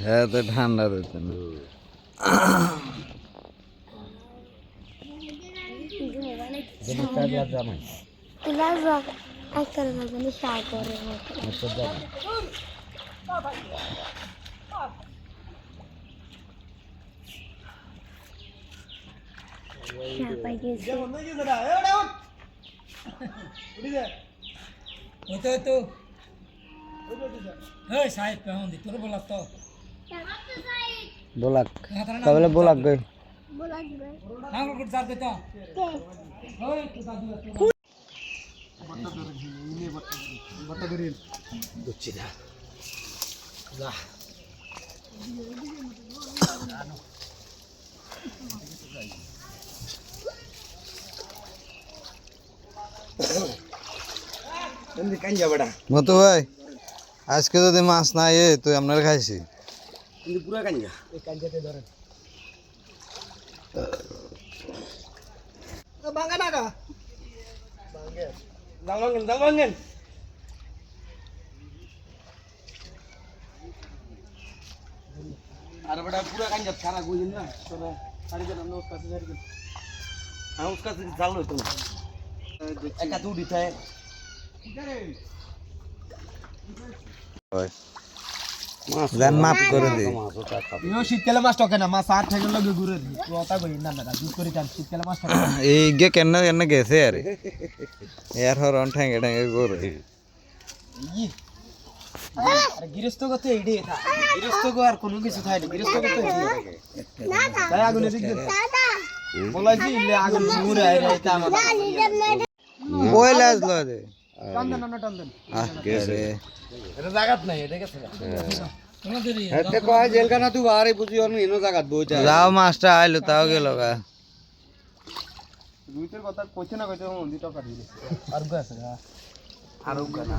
হ্যাঁ তো ঠান্ডা দিতে না तुला ওইটা তো? হ্যাঁ সাহেব কেমন দি? তোর বলাক তো। বলাক। হ্যাঁ, তাহলে বলাক গই বলাক গই হাঙ্গল কত যাবে তো ওই তো। দাদু বুঝছি মতো ভাই আজকে যদি মাছ না এ তুই আপনার খাইছি अरे बड़ा पूरा कांजा खाना गोई ना तो सारी जन हमने उसका से सारी हाँ उसका से चाल लो तुम एक तू दिखा है মাপ করে দে শীতকালে মাছ টকে না মাছ আর থেকে লগে ঘুরে দি কথা কই না না দুধ করে যান শীতকালে মাছ টকে এই গে কেন কেন গেছে আর এর হর অন ঠ্যাঙ্গে ঠ্যাঙ্গে ঘুরে গৃহস্থ গত এইডে থা গৃহস্থ গো আর কোনো কিছু থাকে না গৃহস্থ গত এইডে তাই আগুনে দিক দে বলাই জি আগুন ঘুরে আইরা এটা আমাদের ওই লাজ লয় দে জায়গাত বইতা যাও মাছটা আইলো তাও গেল গা। দুইটার কথা কইতে না কইতে মন্দির টাকা দিয়ে আর গো আছে আর গো না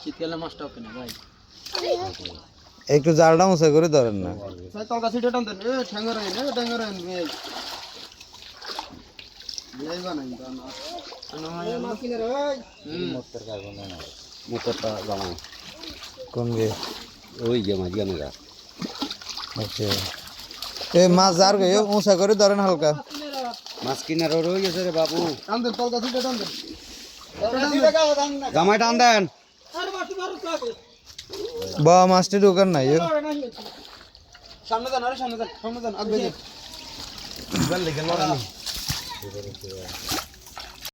শীতকালে মাছটা ওকে না ভাই। একটু জালটা মুছে করে ধরেন না। কলকা সিটে টান দেন। এ ঠ্যাঙ্গর আইন এ ঠ্যাঙ্গর আইন ভাই। বিলাই বানাই দাও না। কোন আচ্ছা। এ মাছ জার গে উঁচা করে ধরেন হালকা। মাছ কিনার রয়ে গেছে রে বাবু। টান দেন কলকা সিটে টান দেন। জামাই টান দেন। বা মাছটি ঢোকান নাই সামনে যান আরে সামনে যান সামনে যান আগে লড়াই।